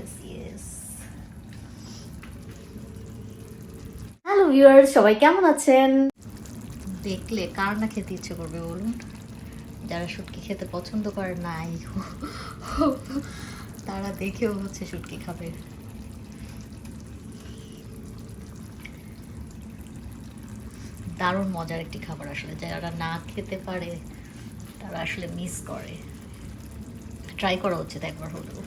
Yes yes hello viewers সবাই কেমন আছেন? দেখলে কার না খেতে ইচ্ছে করবে বলুন? যারা শুটকি খেতে পছন্দ করে নাই, তারা দেখেও হচ্ছে শুটকি খাবে। দারুণ মজার একটি খাবার আসলে। যারা না খেতে পারে, তারা আসলে মিস করে। ট্রাই করা উচিত একবার হলেও।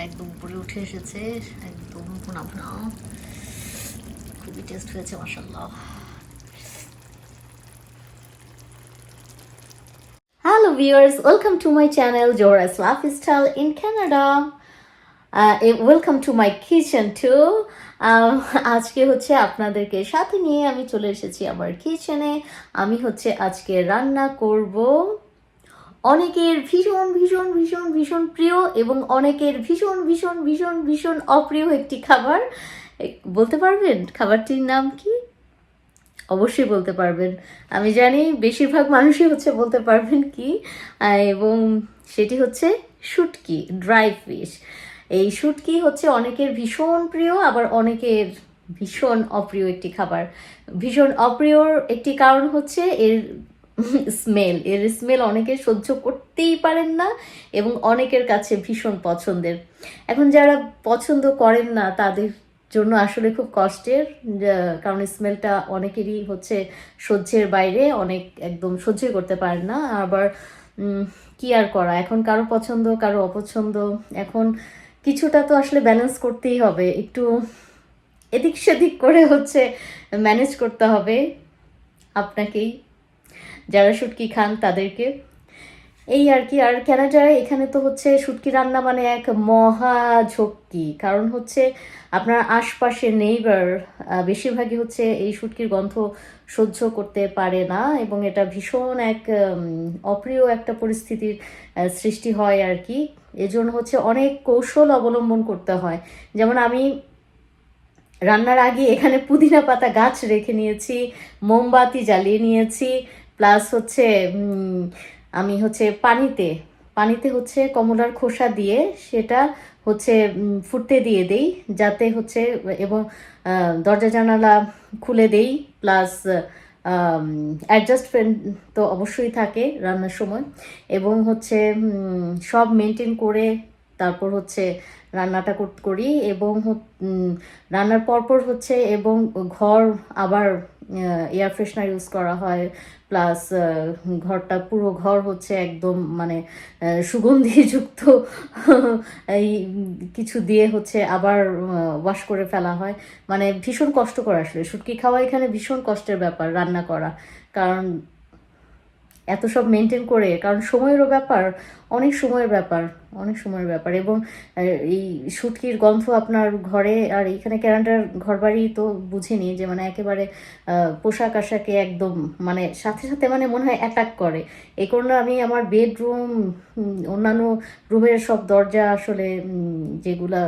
একদম উপরে উঠে এসেছে একদম খুবই টেস্ট হয়েছে মাসাল্লাহ welcome to my channel Jora's Lifestyle in Canada. Uh, eh, welcome to my kitchen too. Um, আজকে হচ্ছে আপনাদেরকে সাথে নিয়ে আমি চলে এসেছি আমার কিচেনে আমি হচ্ছে আজকে রান্না করব অনেকের ভীষণ ভীষণ ভীষণ ভীষণ প্রিয় এবং অনেকের ভীষণ ভীষণ ভীষণ ভীষণ অপ্রিয় একটি খাবার। বলতে পারবেন? খাবারটির নাম কি? অবশ্যই বলতে পারবেন। আমি জানি বেশিরভাগ মানুষই হচ্ছে বলতে পারবেন কি এবং সেটি হচ্ছে শুটকি, ড্রাই ফিশ। এই শুটকি হচ্ছে অনেকের ভীষণ প্রিয়, আবার অনেকের ভীষণ অপ্রিয় একটি খাবার। ভীষণ অপ্রিয়র একটি কারণ হচ্ছে এর স্মেল, এর স্মেল অনেকে সহ্য করতেই পারেন না এবং অনেকের কাছে ভীষণ পছন্দের। এখন যারা পছন্দ করেন না, তাদের জন্য আসলে খুব কষ্টের কারণ স্মেলটা অনেকেরই হচ্ছে সহ্যের বাইরে, অনেক একদম সহ্যই করতে পারেন না। আবার কি আর করা? এখন কারও পছন্দ, কারও অপছন্দ। এখন কিছুটা তো আসলে ব্যালেন্স করতেই হবে। একটু এদিক সেদিক করে হচ্ছে ম্যানেজ করতে হবে। আপনাকেই যারা শুটকি খান তাদেরকে। এই আর কি, আর ক্যানাডায় এখানে তো হচ্ছে শুটকি রান্না মানে এক মহা ঝক্কি। কারণ হচ্ছে আপনার আশপাশে নেইবার বেশিরভাগই হচ্ছে এই শুটকির গন্ধ সহ্য করতে পারে না এবং এটা ভীষণ এক অপ্রিয় একটা পরিস্থিতির সৃষ্টি হয় আর কি। এজন্য হচ্ছে অনেক কৌশল অবলম্বন করতে হয়। যেমন আমি রান্নার আগে এখানে পুদিনা পাতা গাছ রেখে নিয়েছি, মোমবাতি জ্বালিয়ে নিয়েছি প্লাস হচ্ছে আমি হচ্ছে পানিতে পানিতে হচ্ছে কমলার খোসা দিয়ে সেটা হচ্ছে ফুটতে দিয়ে দেই, যাতে হচ্ছে, এবং দরজা জানালা খুলে দেই প্লাস অ্যাডজাস্ট ফ্যান তো অবশ্যই থাকে রান্নার সময়, এবং হচ্ছে সব মেনটেন করে তারপর হচ্ছে রান্নাটা কর- এবং রান্নার পরপর হচ্ছে এবং ঘর আবার এয়ার ফ্রেশনার ইউজ করা হয়। প্লাস ঘরটা পুরো ঘর হচ্ছে একদম মানে সুগন্ধিযুক্ত। এই কিছু দিয়ে হচ্ছে আবার ওয়াশ করে ফেলা হয়। মানে ভীষণ কষ্টকর আসলে। শুটকি খাওয়া এখানে ভীষণ কষ্টের ব্যাপার রান্না করা। কারণ এত সব মেনটেন করে, কারণ সময়েরও ব্যাপার। অনেক সময়ের ব্যাপার, অনেক সময়ের ব্যাপার এবং এই শুটকির গন্ধ আপনার ঘরে আর এইখানে ক্যানাডার ঘরবাড়ি তো বুঝিনি যে মানে একেবারে পোশাক আশাকে একদম মানে সাথে সাথে মানে মনে হয় অ্যাটাক করে। এই কারণে আমি আমার বেডরুম অন্যান্য রুমের সব দরজা আসলে যেগুলা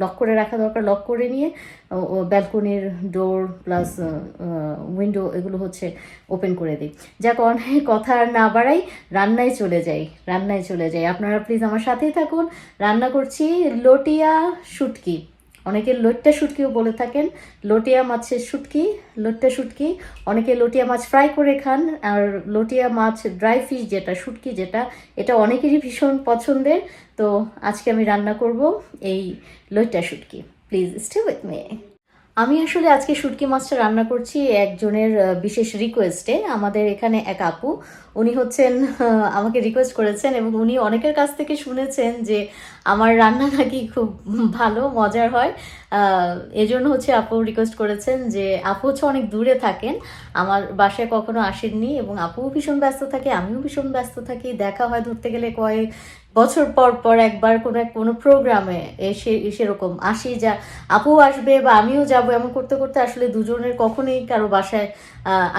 লক করে রাখা দরকার লক করে নিয়ে ব্যালকনির ডোর প্লাস উইন্ডো এগুলো হচ্ছে ওপেন করে দিই। যাক, অনেক কথা আর না বাড়াই, রান্নায় চলে যাই। রান্নায় চলে যাই। আপনারা প্লিজ আমার সাথেই থাকুন। রান্না করছি লটিয়া শুটকি। অনেকে লোট্টা শুটকিও বলে থাকেন। লটিয়া মাছের শুটকি, লোট্টা শুটকি। অনেকে লটিয়া মাছ ফ্রাই করে খান। আর লটিয়া মাছ ড্রাই ফিশ যেটা, শুটকি যেটা, এটা অনেকেরই ভীষণ পছন্দের। তো আজকে আমি রান্না করব এই লইট্টা শুটকি। প্লিজ স্টে উইথ মি আমি আসলে আজকে শুটকি মাছটা রান্না করছি একজনের বিশেষ রিকোয়েস্টে আমাদের এখানে এক আপু, উনি হচ্ছেন আমাকে রিকোয়েস্ট করেছেন এবং উনি অনেকের কাছ থেকে শুনেছেন যে আমার রান্না নাকি খুব ভালো, মজার হয়। এজন্য হচ্ছে আপু রিকোয়েস্ট করেছেন যে, আপু হচ্ছে অনেক দূরে থাকেন। আমার বাসায় কখনো আসেননি এবং আপুও ভীষণ ব্যস্ত থাকে, আমিও ভীষণ ব্যস্ত থাকি। দেখা হয় ধরতে গেলে কয়েক বছর পর পর একবার কোনো এক, কোনো প্রোগ্রামে এসে, সেরকম আসি যা আপু আসবে বা আমিও যাব। এমন করতে করতে আসলে দুজনের কখনোই কারও বাসায়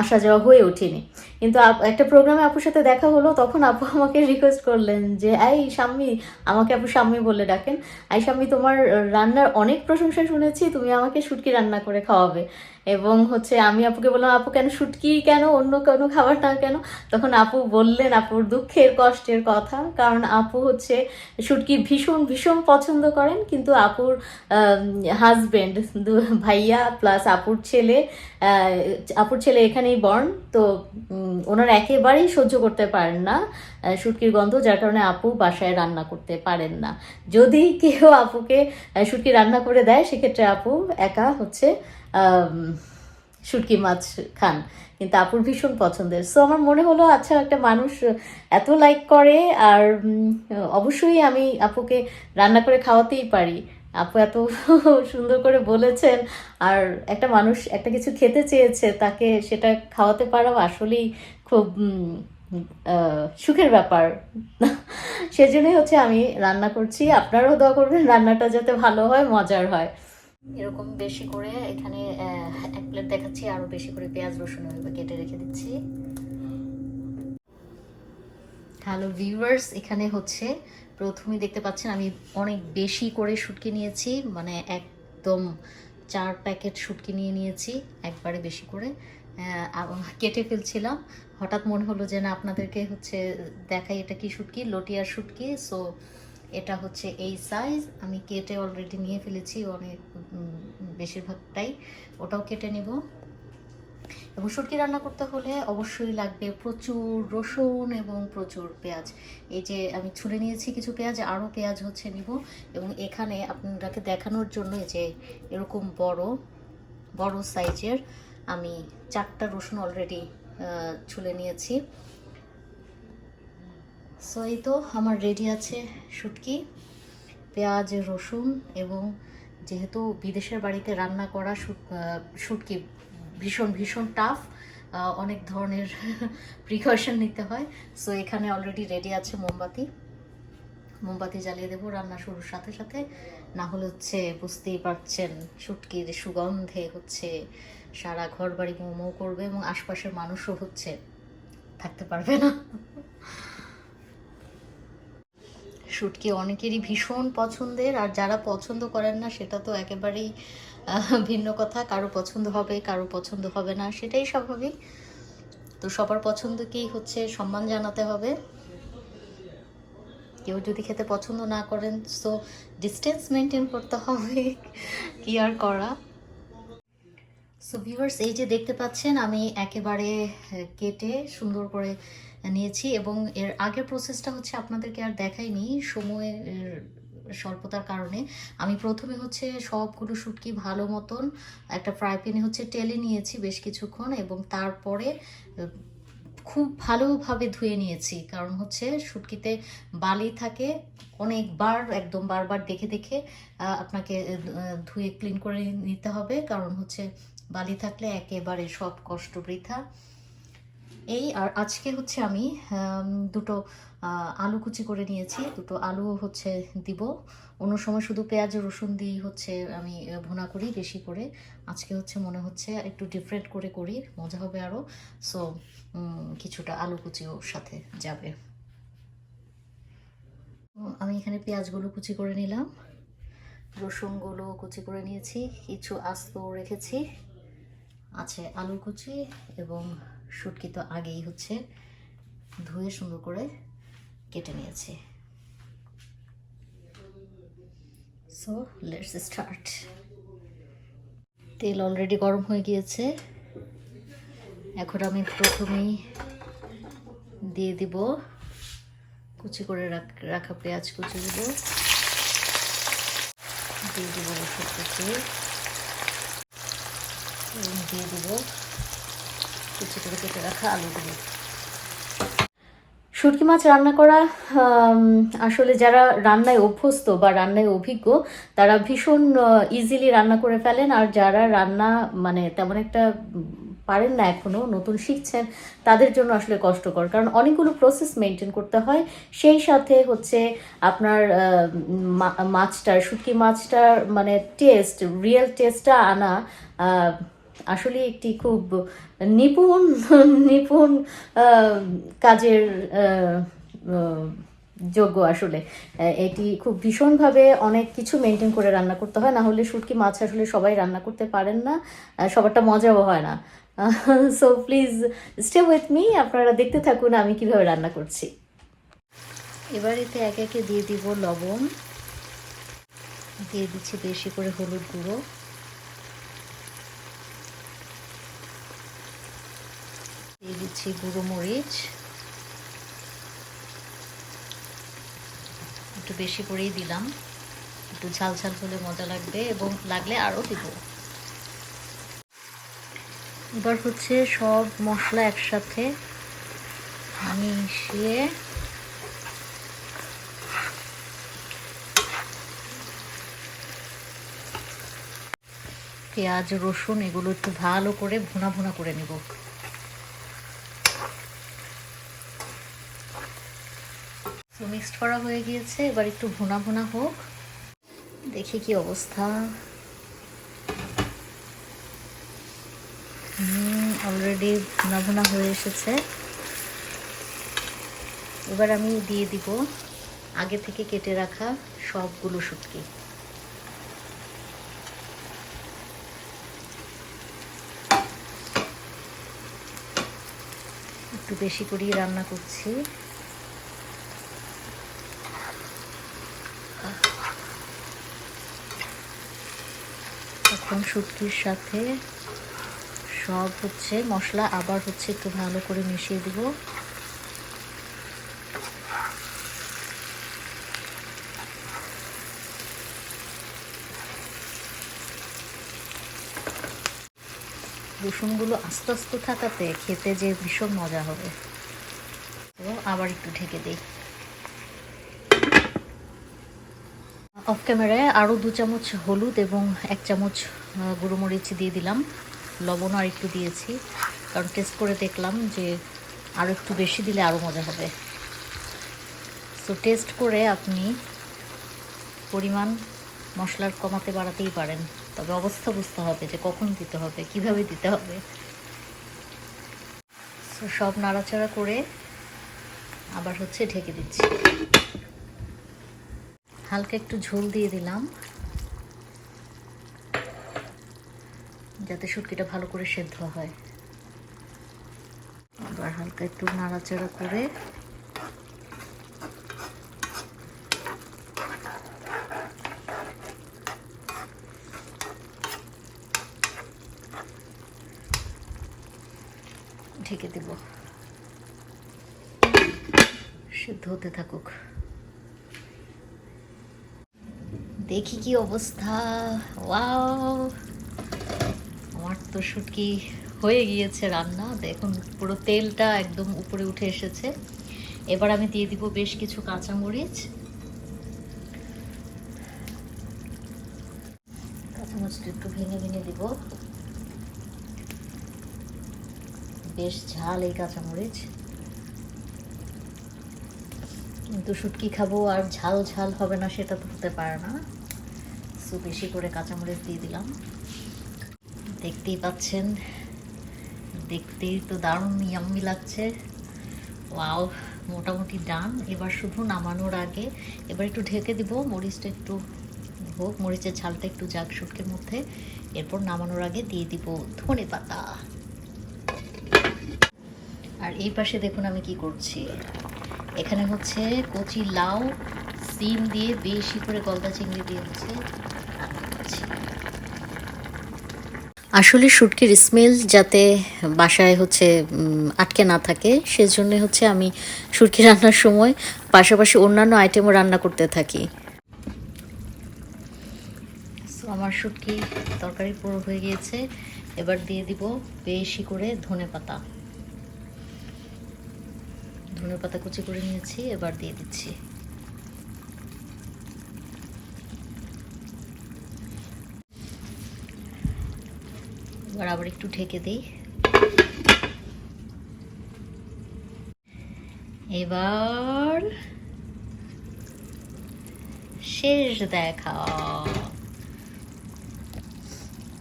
আসা যাওয়া হয়ে ওঠেনি। কিন্তু একটা প্রোগ্রামে আপুর সাথে দেখা হলো, তখন আপু আমাকে রিকোয়েস্ট করলেন যে, এই শাম্মি, আমাকে আপু শাম্মি বলে ডাকেন। আই শাম্মি, তোমার রান্নার অনেক প্রশংসা শুনেছি, তুমি আমাকে শুটকি রান্না করে খাওয়াবে। এবং হচ্ছে আমি আপুকে বললাম, আপু কেন শুটকি কেন? অন্য কোনো খাবার না কেন? তখন আপু বললেন আপুর দুঃখের, কষ্টের কথা। কারণ আপু হচ্ছে শুটকি ভীষণ ভীষণ পছন্দ করেন। কিন্তু আপুর হাজবেন্ড ভাইয়া প্লাস আপুর ছেলে আপুর ছেলে এখানেই বর্ণ তো ওনারা একেবারেই সহ্য করতে পারেন না শুটকির গন্ধ, যার কারণে আপু বাসায় রান্না করতে পারেন না। যদি কেউ আপুকে শুটকি রান্না করে দেয়, সেক্ষেত্রে আপু একা হচ্ছে শুটকি মাছ খান। কিন্তু আপুর ভীষণ পছন্দের। সো আমার মনে হলো আচ্ছা একটা মানুষ এত লাইক করে, আর অবশ্যই আমি আপুকে রান্না করে খাওয়াতেই পারি। আপু এত সুন্দর করে বলেছেন, আর একটা মানুষ একটা কিছু খেতে চেয়েছে, তাকে সেটা খাওয়াতে পারাও আসলেই খুব সুখের ব্যাপার। সেজন্যই হচ্ছে আমি রান্না করছি। আপনারাও দোয়া করবেন রান্নাটা যাতে ভালো হয়, মজার হয়। এরকম বেশি করে এখানে এক প্লেট দেখাচ্ছি, আরও বেশি করে পেঁয়াজ, রসুন কেটে রেখে দিচ্ছি। হ্যালো ভিউয়ার্স এখানে হচ্ছে প্রথমেই দেখতে পাচ্ছেন আমি অনেক বেশি করে শুটকি নিয়েছি মানে একদম চার প্যাকেট শুটকি নিয়ে নিয়েছি, একবারে বেশি করে। কেটে ফেলছিলাম। হঠাৎ মনে হলো যে না, আপনাদেরকে হচ্ছে দেখাই এটা কি শুটকি, লটিয়ার শুটকি সো এটা হচ্ছে এই সাইজ আমি কেটে অলরেডি নিয়ে ফেলেছি, অনেক বেশিরভাগটাই ওটাও কেটে নেব। এবং শুটকি রান্না করতে হলে অবশ্যই লাগবে প্রচুর রসুন এবং প্রচুর পেঁয়াজ। এই যে আমি ছুলে নিয়েছি কিছু পেঁয়াজ, আরও পেঁয়াজ হচ্ছে নিব। এবং এখানে আপনাকে দেখানোর জন্য যে এরকম বড় বড় সাইজের আমি চারটা রসুন অলরেডি ছুলে নিয়েছি। সো এই তো আমার রেডি আছে শুটকি, পেঁয়াজ, রসুন এবং যেহেতু বিদেশের বাড়িতে রান্না করা শুটকি ভীষণ ভীষণ টাফ অনেক ধরনের প্রিকশন নিতে হয়। সো এখানে অলরেডি রেডি আছে মোমবাতি। মোমবাতি জ্বালিয়ে দেবো রান্না শুরুর সাথে সাথে। না হলে হচ্ছে বুঝতেই পারছেন শুটকির সুগন্ধে হচ্ছে সারা ঘর বাড়ি মোমো করবে এবং আশপাশের মানুষও হচ্ছে থাকতে পারবে না। শুটকি অনেকেরই ভীষণ পছন্দের, আর যারা পছন্দ করেন না, সেটা তো একেবারেই ভিন্ন কথা। কারও পছন্দ হবে, কারও পছন্দ হবে না, সেটাই স্বাভাবিক। তো সবার পছন্দকেই হচ্ছে সম্মান জানাতে হবে। কেউ যদি খেতে পছন্দ না করেন সো ডিস্টেন্স মেনটেন করতে হবে, কি আর করা? সো ভিউয়ার্স এই যে দেখতে পাচ্ছেন, আমি একেবারে কেটে সুন্দর করে নিয়েছি এবং এর আগের প্রসেসটা হচ্ছে আপনাদেরকে আর দেখাইনি, সময়ের স্বল্পতার কারণে। আমি প্রথমে হচ্ছে সবগুলো শুটকি ভালো মতন একটা ফ্রাই প্যানে হচ্ছে টেলে নিয়েছি বেশ কিছুক্ষণ এবং তারপরে, খুব ভালোভাবে ধুয়ে নিয়েছি। কারণ হচ্ছে শুটকিতে বালি থাকে অনেকবার, একদম বারবার দেখে দেখে আপনাকে ধুয়ে ক্লিন করে নিতে হবে। কারণ হচ্ছে বালি থাকলে একেবারে সব কষ্ট বৃথা। এই আর আজকে হচ্ছে আমি দুটো আলু কুচি করে নিয়েছি। দুটো আলু হচ্ছে দিব। অন্য সময় শুধু পেঁয়াজ, রসুন দিয়ে হচ্ছে আমি ভুনা করি বেশি করে। আজকে হচ্ছে মনে হচ্ছে একটু ডিফারেন্ট করে করি, মজা হবে আরও সো কিছুটা আলু কুচিও সাথে যাবে। আমি এখানে পেঁয়াজগুলো কুচি করে নিলাম। রসুনগুলো কুচি করে নিয়েছি। কিছু আস্ত রেখেছি। আছে আলু কুচি এবং শুটকি তো আগেই হচ্ছে ধুয়ে সুন্দর করে কেটে নিয়েছি। সো লেটস স্টার্ট তেল অলরেডি গরম হয়ে গিয়েছে। এখন আমি প্রথমেই দিয়ে দিব কুচি করে রাখ- পেঁয়াজ কুচি দিব দিয়ে দিব রসুন কুচি। দিয়ে দিব কুচি করে কেটে রাখা আলুগুলো শুটকি মাছ রান্না করা আসলে যারা রান্নায় অভ্যস্ত বা রান্নায় অভিজ্ঞ, তারা ভীষণ ইজিলি রান্না করে ফেলেন। আর যারা রান্না মানে তেমন একটা পারেন না এখনও নতুন শিখছেন, তাদের জন্য আসলে কষ্টকর। কারণ অনেকগুলো প্রসেস মেনটেন করতে হয়। সেই সাথে হচ্ছে আপনার মাছটার, শুটকি মাছটার মানে টেস্ট রিয়েল টেস্টটা আনা আসলে একটি খুব নিপুণ নিপুণ কাজের যোগ্য আসলে। এটি খুব ভীষণভাবে অনেক কিছু মেনটেন করে রান্না করতে হয়। না হলে শুটকি মাছ আসলে সবাই রান্না করতে পারেন না। সবারটা মজাও হয় না। So please stay with me আপনারা দেখতে থাকুন আমি কীভাবে রান্না করছি। এবার এতে একে একে দিয়ে দিব লবণ। দিয়ে দিচ্ছি বেশি করে হলুদ গুঁড়ো দিয়ে দিচ্ছি গুঁড়ো মরিচ। একটু বেশি করেই দিলাম। একটু ঝাল ঝাল হলে মজা লাগবে এবং লাগলে আরও দিব। এবার হচ্ছে সব মশলা একসাথে মিশিয়ে পেঁয়াজ, রসুন এগুলো একটু ভালো করে ভুনা ভুনা করে নেব। তো মিক্সড করা হয়ে গিয়েছে। এবার একটু ভুনা ভুনা হোক। দেখি কি অবস্থা। অলরেডি ভুনা ভুনা হয়ে এসেছে। এবার আমি দিয়ে দিব আগে থেকে কেটে রাখা সবগুলো শুটকি। একটু বেশি করেই রান্না করছি। এখন শুটকির সাথে সব হচ্ছে, মশলা আবার হচ্ছে একটু ভালো করে মিশিয়ে দিব। রসুনগুলো আস্তে আস্তে থাকাতে খেতে যে ভীষণ মজা হবে। তো আবার একটু ঢেকে দিই। অফ ক্যামেরায় আরও দু চামচ হলুদ এবং এক চামচ আহ, গুঁড়ো মরিচ দিয়ে দিলাম। লবণও আর একটু দিয়েছি কারণ টেস্ট করে দেখলাম যে আরও একটু বেশি দিলে আরও মজা হবে। সো টেস্ট করে আপনি পরিমাণ মশলার কমাতে বাড়াতেই পারেন। তবে অবস্থা বুঝতে হবে যে কখন দিতে হবে কীভাবে দিতে হবে। সো সব নাড়াচাড়া করে আবার হচ্ছে ঢেকে দিচ্ছি। হালকা একটু ঝোল দিয়ে দিলাম। যাতে শুটকিটা ভালো করে সেদ্ধ হয়। আবার হালকা একটু নাড়াচাড়া করে ঢেকে দেব। সিদ্ধ হতে থাকুক। দেখি কি অবস্থা। ওয়াও, আমার তো শুটকি হয়ে গিয়েছে রান্না। দেখুন, পুরো তেলটা একদম উপরে উঠে এসেছে। এবার আমি দিয়ে দিব বেশ কিছু কাঁচামরিচ। কাঁচামরিচটা একটু ভেঙে ভেঙে দিব। বেশ ঝাল এই কাঁচামরিচ। কিন্তু শুটকি খাব আর ঝাল ঝাল হবে না, সেটা তো হতে পারে না। সো বেশি করে কাঁচামরিচ দিয়ে দিলাম। দেখতেই পাচ্ছেন, দেখতেই তো দারুণ ইয়াম্মি লাগছে। ওয়াও মোটামুটি ডান এবার শুধু নামানোর আগে এবার একটু ঢেকে দিব, মরিচটা একটু হোক, মরিচের ঝালটা একটু জাগ শুটকির মধ্যে। এরপর নামানোর আগে দিয়ে দিব ধনে পাতা। আর এই পাশে দেখুন আমি কি করছি। এখানে হচ্ছে কচি লাউ, সিম দিয়ে বেশি করে গলদা চিংড়ি দিয়ে হচ্ছে রান্না করছি আসলে শুটকির স্মেল যাতে বাসায় হচ্ছে আটকে না থাকে, সেজন্য হচ্ছে আমি শুটকি রান্নার সময় পাশাপাশি অন্যান্য আইটেমও রান্না করতে থাকি। আমার শুটকি তরকারি পুরো হয়ে গিয়েছে। এবার দিয়ে দিব বেশি করে ধনে পাতা। ধনে পাতা কুচি করে নিয়েছি, এবার দিয়ে দিচ্ছি। এবার আবার একটু ঢেকে দিই। এবার শেষ দেখা।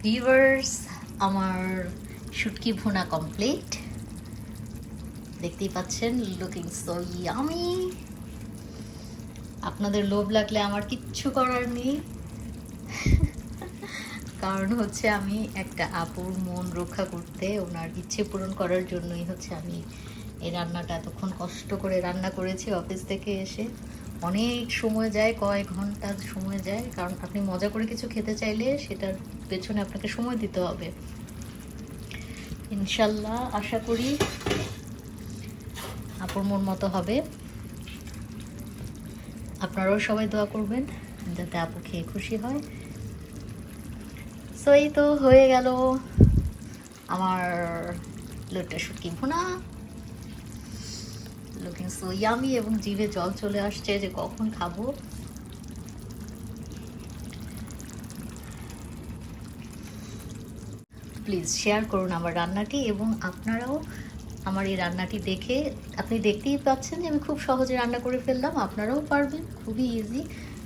ভিউয়ার্স আমার শুটকি ভুনা কমপ্লিট দেখতেই পাচ্ছেন লুকিং সো ইয়ামি আপনাদের লোভ লাগলে আমার কিচ্ছু করার নেই। কারণ হচ্ছে আমি একটা আপুর মন রক্ষা করতে ওনার ইচ্ছে পূরণ করার জন্যই হচ্ছে আমি এই রান্নাটা এতক্ষণ কষ্ট করে রান্না করেছি অফিস থেকে এসে। অনেক সময় যায়, কয়েক ঘণ্টা সময় যায়, কারণ আপনি মজা করে কিছু খেতে চাইলে সেটার পেছনে আপনাকে সময় দিতে হবে। ইনশাল্লাহ, আশা করি আপুর মন মতো হবে। আপনারাও সবাই দোয়া করবেন যাতে আপু খেয়ে খুশি হয়। সো এই তো হয়ে গেল। আমার লোটটা শুটকি ভুনা। লুকিং সো ইয়ামি এবং জিভে জল চলে আসছে যে কখন খাব। প্লিজ শেয়ার করুন আমার রান্নাটি এবং আপনারাও আমার এই রান্নাটি দেখে, আপনি দেখতেই পাচ্ছেন যে আমি খুব সহজে রান্না করে ফেললাম। আপনারাও পারবেন, খুবই ইজি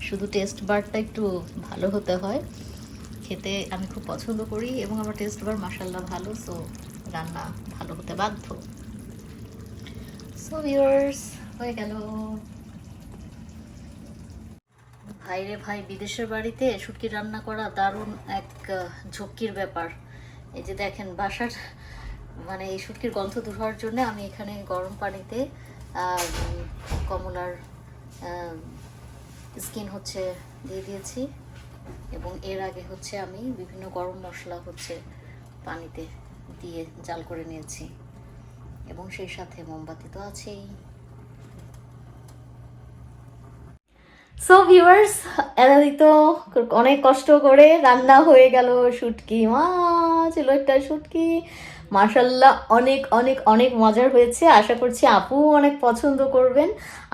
শুধু টেস্ট বারটা একটু ভালো হতে হয়। খেতে আমি খুব পছন্দ করি এবং আমার টেস্ট বার মাসাল্লাহ ভালো সো রান্না ভালো হতে বাধ্য। সো ভিউয়ার্স হয়ে গেল। ভাই রে ভাই, বিদেশের বাড়িতে শুটকি রান্না করা দারুণ এক ঝক্কির ব্যাপার। এই যে দেখেন, বাসার মানে এই শুটকির গন্ধ দূর হওয়ার জন্য আমি এখানে গরম পানিতে কমলার স্কিন হচ্ছে দিয়ে দিয়েছি। এবং এর আগে হচ্ছে আমি বিভিন্ন গরম মশলা হচ্ছে পানিতে দিয়ে জাল করে নিয়েছি। এবং সেই সাথে মোমবাতি তো আছেই। সো ভিউয়ার্স এলাদি তো অনেক কষ্ট করে রান্না হয়ে গেল শুটকি। মা, ছিল একটা শুটকি। মাশাল্লাহ অনেক অনেক অনেক মজার হয়েছে। আশা করছি আপু অনেক পছন্দ করবেন।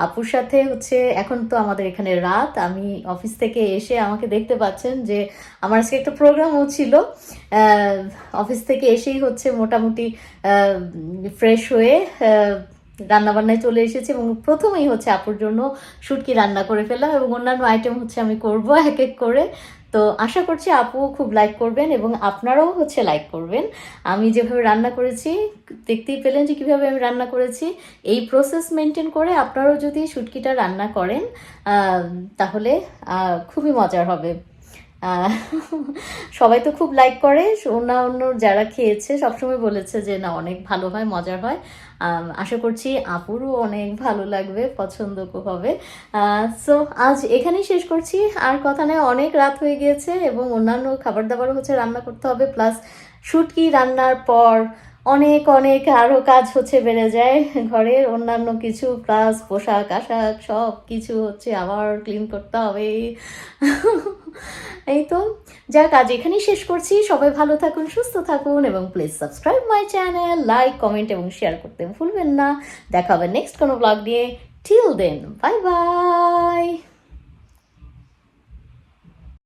আপুর সাথে হচ্ছে এখন তো আমাদের এখানে রাত। আমি অফিস থেকে এসে আমাকে দেখতে পাচ্ছেন যে আমার আজকে একটা প্রোগ্রামও ছিল। অফিস থেকে এসেই হচ্ছে মোটামুটি ফ্রেশ হয়ে রান্নাবান্নায় চলে এসেছি এবং প্রথমেই হচ্ছে আপুর জন্য শুটকি রান্না করে ফেললাম এবং অন্যান্য আইটেম হচ্ছে আমি করব এক এক করে। তো আশা করছি আপু খুব লাইক করবেন এবং আপনারাও হচ্ছে লাইক করবেন। আমি যেভাবে রান্না করেছি, দেখতেই পেলেন যে কীভাবে আমি রান্না করেছি। এই প্রসেস মেনটেন করে আপনারাও যদি শুটকিটা রান্না করেন তাহলে খুবই মজার হবে। সবাই তো খুব লাইক করে অন্য অন্য যারা খেয়েছে সবসময় বলেছে যে না, অনেক ভালো হয়, মজার হয়। আশা করছি আপুরও অনেক ভালো লাগবে, পছন্দ হবে। সো আজ এখানেই শেষ করছি। আর কথা নেই, অনেক রাত হয়ে গিয়েছে এবং অন্যান্য খাবার দাবারও হচ্ছে রান্না করতে হবে প্লাস শুটকি রান্নার পর অনেক অনেক আরও কাজ হচ্ছে, বেড়ে যায়। ঘরের অন্যান্য কিছু প্লাস পোশাক, আশাক, সব কিছু হচ্ছে আবার ক্লিন করতে হবে। এই তো যা কাজ এখানেই শেষ করছি। সবাই ভালো থাকুন, সুস্থ থাকুন এবং please subscribe my channel like comment এবং শেয়ার করতে ভুলবেন না। দেখা হবে নেক্সট কোনো ব্লগ দিয়ে টিল দেন বাই বাই